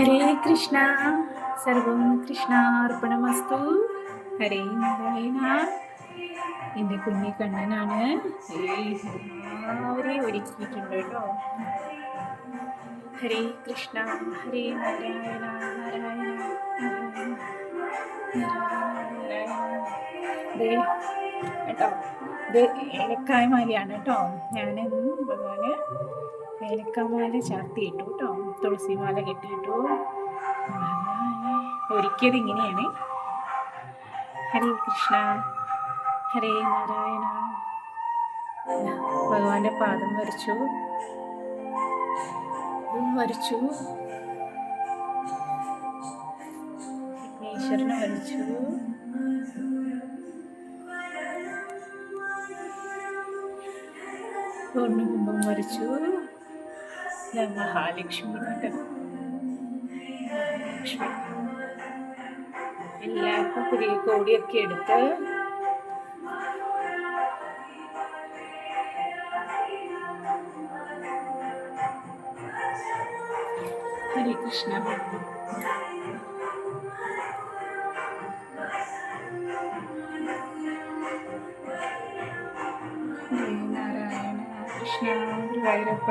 ഹരേ കൃഷ്ണ. സർവം കൃഷ്ണാർപ്പണമസ്തു. ഹരേ നാരായണ. എന്റെ കുഞ്ഞി കണ്ണനാണ്. എല്ലാവരെയും ഒരുക്കിയിട്ടുണ്ട് കേട്ടോ. ഹരേ കൃഷ്ണ. ഹരേ നാരായണ. നാരായണ. ദേ കേട്ടോ. ഇത് ഏലക്കായ മാലയാണ് കേട്ടോ. ഞാൻ ഭഗവാന് ഏലക്കാമാല ചാർത്തിയിട്ടു കേട്ടോ തുളസി മാല കെട്ടിയിട്ടു ഒരുക്കിയത് ഇങ്ങനെയാണ് ഹരേ കൃഷ്ണ ഹരേ നാരായണ ഭഗവാന്റെ പാദം വരച്ചു വരച്ചു വിഘ്നേശ്വരനെ വരച്ചു പൂർണകുംഭം വരച്ചു മഹാലക്ഷ്മി മഹാലക്ഷ്മി. എല്ലാവർക്കും പുതിയ കോടിയൊക്കെ എടുത്ത് ഹരി കൃഷ്ണ. നാരായണ കൃഷ്ണ ഗുരുവായൂരപ്പ.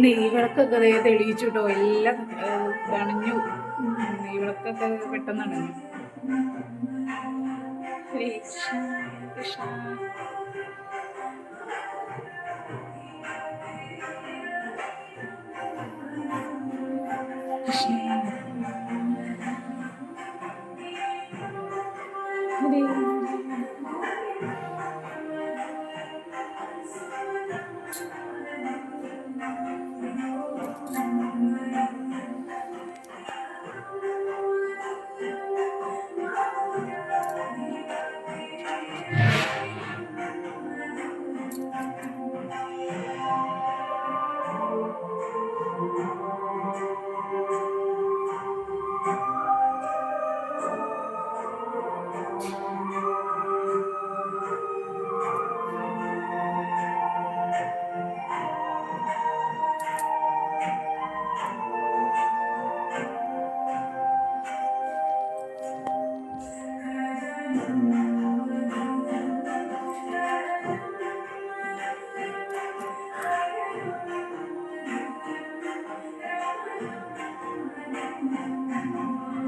നെയ്വിളക്കൊക്കെ അതേ തെളിയിച്ചു കേട്ടോ എല്ലാം തണിഞ്ഞു. നെയ്വിളക്കൊക്കെ പെട്ടെന്ന് അണഞ്ഞു കൃഷ്ണ. കൃഷ്ണ.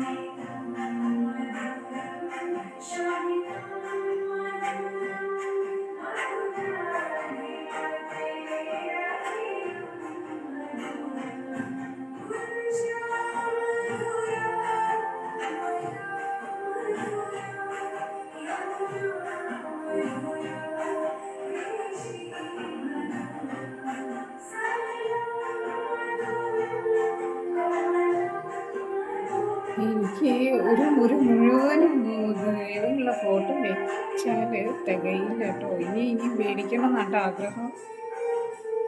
കൃഷ്ണ എനിക്ക് ഒരു ഒരു മുഴുവൻ ഇതുള്ള ഫോട്ടോ വെച്ചാൽ തികയില്ല കേട്ടോ. ഇനി ഇനിയും മേടിക്കണം എന്നാട്ടോ ആഗ്രഹം.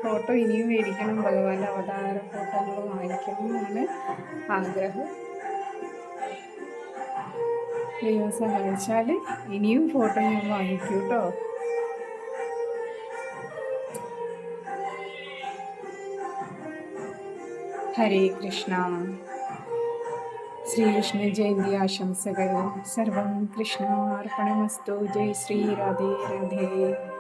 ഫോട്ടോ ഇനിയും മേടിക്കണം. ഭഗവാന്റെ അവതാര ഫോട്ടോകൾ വാങ്ങിക്കണം എന്നാണ് ആഗ്രഹം. ദൈവം സഹായിച്ചാൽ ഇനിയും ഫോട്ടോ ഞാൻ വാങ്ങിക്കൂ കേട്ടോ. ഹരേ കൃഷ്ണ. श्रीकृष्णजयन्ती आशंसगर सर्वं कृष्णार्पणमस्तु. जय श्रीराधे राधे.